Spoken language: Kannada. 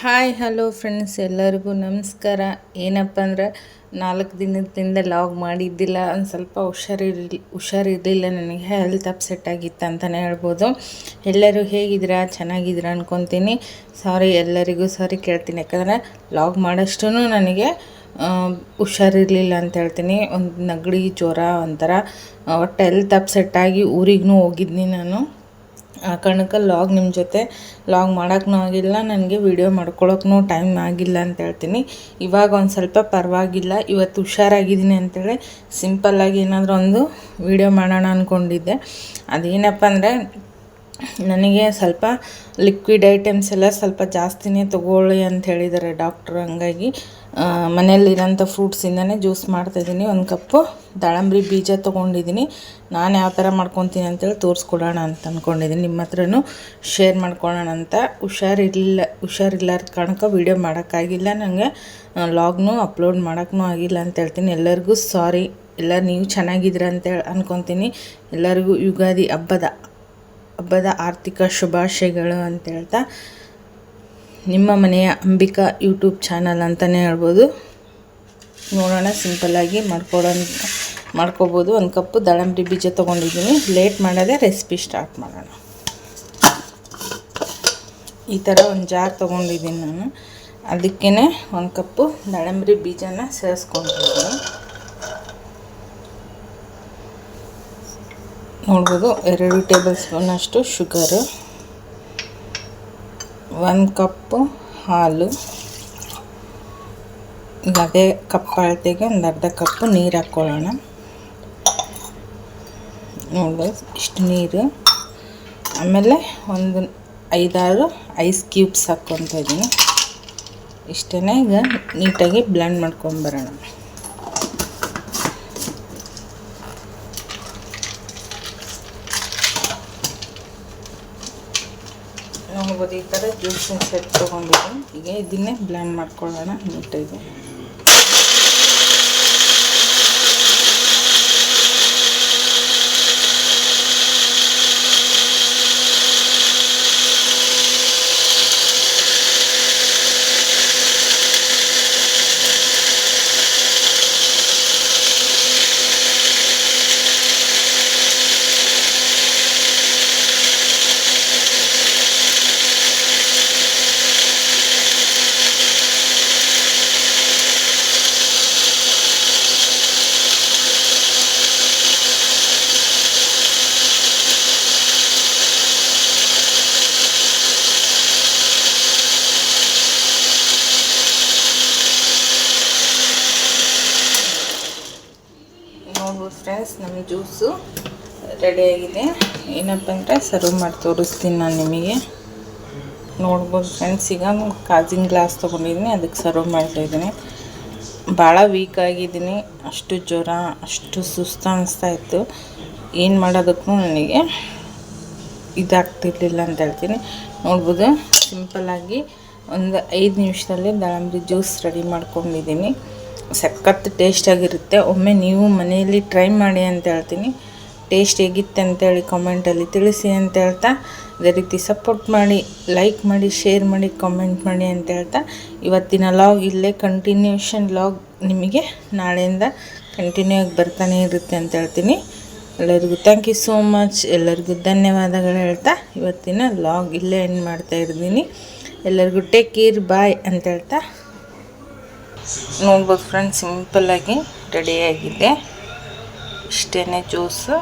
ಹಾಯ್, ಹಲೋ ಫ್ರೆಂಡ್ಸ್, ಎಲ್ಲರಿಗೂ ನಮಸ್ಕಾರ. ಏನಪ್ಪ ಅಂದ್ರೆ, ನಾಲ್ಕು ದಿನದಿಂದ ಲಾಗ್ ಮಾಡಿದ್ದಿಲ್ಲ. ಒಂದು ಸ್ವಲ್ಪ ಹುಷಾರಿರ್ಲಿ ಹುಷಾರಿರಲಿಲ್ಲ. ನನಗೆ ಹೆಲ್ತ್ ಅಪ್ಸೆಟ್ ಆಗಿತ್ತು ಅಂತಲೇ ಹೇಳ್ಬೋದು. ಎಲ್ಲರೂ ಹೇಗಿದ್ದೀರಾ? ಚೆನ್ನಾಗಿದ್ದೀರಾ ಅಂದ್ಕೊತೀನಿ ಸಾರಿ ಎಲ್ಲರಿಗೂ ಸಾರಿ ಕೇಳ್ತೀನಿ. ಯಾಕಂದರೆ, ಲಾಗ್ ಮಾಡೋಷ್ಟು ನನಗೆ ಹುಷಾರಿರಲಿಲ್ಲ ಅಂತ ಹೇಳ್ತೀನಿ. ಒಂದು ನಗಡಿ ಜ್ವರ ಒಂಥರ ಒಟ್ಟು ಹೆಲ್ತ್ ಅಪ್ಸೆಟ್ ಆಗಿ ಊರಿಗೂ ಹೋಗಿದ್ನಿ ನಾನು. ಆ ಕಾರಣಕ್ಕೆ ಲಾಗ್ ನಿಮ್ಮ ಜೊತೆ ಲಾಗ್ ಮಾಡೋಕ್ಕೂ ಆಗಿಲ್ಲ, ನನಗೆ ವಿಡಿಯೋ ಮಾಡ್ಕೊಳ್ಳೋಕ್ಕೂ ಟೈಮ್ ಆಗಿಲ್ಲ ಅಂತ ಹೇಳ್ತೀನಿ. ಇವಾಗ ಒಂದು ಸ್ವಲ್ಪ ಪರವಾಗಿಲ್ಲ, ಇವತ್ತು ಹುಷಾರಾಗಿದ್ದೀನಿ ಅಂತೇಳಿ ಸಿಂಪಲ್ಲಾಗಿ ಏನಾದರೂ ಒಂದು ವಿಡಿಯೋ ಮಾಡೋಣ ಅಂದ್ಕೊಂಡಿದ್ದೆ ಅದೇನಪ್ಪ ಅಂದರೆ ನನಗೆ ಸ್ವಲ್ಪ ಲಿಕ್ವಿಡ್ ಐಟಮ್ಸ್ ಎಲ್ಲ ಸ್ವಲ್ಪ ಜಾಸ್ತಿನೇ ತಗೊಳ್ಳಿ ಅಂತ ಹೇಳಿದ್ದಾರೆ ಡಾಕ್ಟ್ರು ಹಂಗಾಗಿ ಮನೆಯಲ್ಲಿರೋಂಥ ಫ್ರೂಟ್ಸಿಂದನೇ ಜ್ಯೂಸ್ ಮಾಡ್ತಾಯಿದ್ದೀನಿ ಒಂದು ಕಪ್ಪು ದಾಳಂಬ್ರಿ ಬೀಜ ತೊಗೊಂಡಿದ್ದೀನಿ. ನಾನು ಯಾವ ಥರ ಮಾಡ್ಕೊತೀನಿ ಅಂತೇಳಿ ತೋರಿಸ್ಕೊಡೋಣ ಅಂತ ಅಂದ್ಕೊಂಡಿದ್ದೀನಿ ನಿಮ್ಮ ಹತ್ರನೂ ಶೇರ್ ಮಾಡ್ಕೊಳ್ಳೋಣ ಅಂತ. ಹುಷಾರಿರಲಿಲ್ಲ ಹುಷಾರಿಲ್ಲಾರ್ದ ಕಾರಣಕ್ಕೆ ವೀಡಿಯೋ ಮಾಡೋಕ್ಕಾಗಿಲ್ಲ. ನನಗೆ ಲಾಗ್ನು ಅಪ್ಲೋಡ್ ಮಾಡೋಕ್ಕೂ ಆಗಿಲ್ಲ ಅಂತ ಹೇಳ್ತೀನಿ. ಎಲ್ಲರಿಗೂ ಸಾರಿ ಎಲ್ಲ ನೀವು ಚೆನ್ನಾಗಿದ್ದೀರ ಅಂತೇಳಿ ಅನ್ಕೊತೀನಿ. ಎಲ್ಲರಿಗೂ ಯುಗಾದಿ ಹಬ್ಬದ ಹಬ್ಬದ ಆರ್ಥಿಕ ಶುಭಾಶಯಗಳು ಅಂತ ಹೇಳ್ತಾ, ನಿಮ್ಮ ಮನೆಯ ಅಂಬಿಕಾ ಯೂಟ್ಯೂಬ್ ಚಾನಲ್ ಅಂತಲೇ ಹೇಳ್ಬೋದು. ನೋಡೋಣ ಸಿಂಪಲ್ಲಾಗಿ ಮಾಡ್ಕೊಡೋಣ, ಮಾಡ್ಕೋಬೋದು. ಒಂದು ಕಪ್ಪು ದಾಳಂಬರಿ ಬೀಜ ತೊಗೊಂಡಿದ್ದೀನಿ. ಲೇಟ್ ಮಾಡೋದೇ ರೆಸಿಪಿ ಸ್ಟಾರ್ಟ್ ಮಾಡೋಣ. ಈ ಥರ ಒಂದು ಜಾರ್ ತೊಗೊಂಡಿದ್ದೀನಿ ನಾನು. ಅದಕ್ಕೇ ಒಂದು ಕಪ್ಪು ದಾಳಂಬರಿ ಬೀಜನ ಸೇರಿಸ್ಕೊಂಡಿದ್ದೀನಿ. ನೋಡ್ಬೋದು, ಎರಡು ಟೇಬಲ್ ಸ್ಪೂನಷ್ಟು ಶುಗರು, ಒಂದು ಕಪ್ಪು ಹಾಲು ಅದೇ ಕಪ್ ಅಳತೆಗೆ ಒಂದು ಅರ್ಧ ಕಪ್ಪು ನೀರು ಹಾಕ್ಕೊಳ್ಳೋಣ. ನೋಡ್ಬೋದು, ಇಷ್ಟು ನೀರು. ಆಮೇಲೆ ಒಂದು ಐದಾರು ಐಸ್ ಕ್ಯೂಬ್ಸ್ ಹಾಕ್ಕೊತ ಇದ್ದೀನಿ. ಇಷ್ಟೇ ಈಗ ನೀಟಾಗಿ ಬ್ಲೆಂಡ್ ಮಾಡ್ಕೊಂಬರೋಣ ನೋಡ್ಬೋದು ಈ ಥರ ಜ್ಯೂಸಿನ ಸೆಟ್ ತೊಗೊಂಡಿದ್ದೀನಿ. ಈಗ ಇದನ್ನೇ ಬ್ಲ್ಯಾಂಡ್ ಮಾಡ್ಕೊಳ್ಳೋಣ ನೀಟಾಗಿ ನೋಡ್ಬೋದು ಫ್ರೆಂಡ್ಸ್ ನಮ್ಮ ಜ್ಯೂಸು ರೆಡಿಯಾಗಿದೆ ಏನಪ್ಪ ಅಂದರೆ ಸರ್ವ್ ಮಾಡಿ ತೋರಿಸ್ತೀನಿ ನಾನು ನಿಮಗೆ. ನೋಡ್ಬೋದು ಫ್ರೆಂಡ್ಸ್ ಈಗ ಕಾಜಿನ ಗ್ಲಾಸ್ ತೊಗೊಂಡಿದ್ದೀನಿ, ಅದಕ್ಕೆ ಸರ್ವ್ ಮಾಡ್ತಾಯಿದ್ದೀನಿ ಭಾಳ ವೀಕ್ ಆಗಿದ್ದೀನಿ, ಅಷ್ಟು ಜ್ವರ, ಅಷ್ಟು ಸುಸ್ತು ಅನ್ನಿಸ್ತಾ ಇತ್ತು. ಏನು ಮಾಡೋದಕ್ಕೂ ನನಗೆ ಇದಾಗ್ತಿರ್ಲಿಲ್ಲ ಅಂತ ಹೇಳ್ತೀನಿ. ನೋಡ್ಬೋದು ಸಿಂಪಲ್ಲಾಗಿ ಒಂದು ಐದು ನಿಮಿಷದಲ್ಲಿ ದಾಳಂಬ್ರಿ ಜ್ಯೂಸ್ ರೆಡಿ ಮಾಡ್ಕೊಂಡಿದ್ದೀನಿ. ಸಖತ್ ಟೇಸ್ಟಾಗಿರುತ್ತೆ ಒಮ್ಮೆ ನೀವು ಮನೆಯಲ್ಲಿ ಟ್ರೈ ಮಾಡಿ ಅಂತ ಹೇಳ್ತೀನಿ. ಟೇಸ್ಟ್ ಹೇಗಿತ್ತು ಅಂತೇಳಿ ಕಾಮೆಂಟಲ್ಲಿ ತಿಳಿಸಿ ಅಂತ ಹೇಳ್ತಾ, ಅದೇ ರೀತಿ ಸಪೋರ್ಟ್ ಮಾಡಿ ಲೈಕ್ ಮಾಡಿ ಶೇರ್ ಮಾಡಿ ಕಾಮೆಂಟ್ ಮಾಡಿ ಅಂತ ಹೇಳ್ತಾ, ಇವತ್ತಿನ ಲಾಗ್ ಇಲ್ಲೇ ಕಂಟಿನ್ಯೂಷನ್ ಲಾಗ್ ನಿಮಗೆ ನಾಳೆಯಿಂದ ಕಂಟಿನ್ಯೂ ಆಗಿ ಬರ್ತಾನೆ ಇರುತ್ತೆ ಅಂತ ಹೇಳ್ತೀನಿ. ಎಲ್ಲರಿಗೂ ಥ್ಯಾಂಕ್ ಯು ಸೋ ಮಚ್ ಎಲ್ಲರಿಗೂ ಧನ್ಯವಾದಗಳು ಹೇಳ್ತಾ, ಇವತ್ತಿನ ಲಾಗ್ ಇಲ್ಲೇ ಎಂಡ್ ಮಾಡ್ತಾ ಇರ್ತೀನಿ. ಎಲ್ಲರಿಗೂ ಟೇಕ್ ಕೇರ್ ಬಾಯ್ ಅಂತ ಹೇಳ್ತಾ. ನೋಡ್ಬೋದು ಫ್ರೆಂಡ್ಸ್ ಸಿಂಪಲ್ಲಾಗಿ ರೆಡಿಯಾಗಿದೆ ಇಷ್ಟೇ ಜ್ಯೂಸು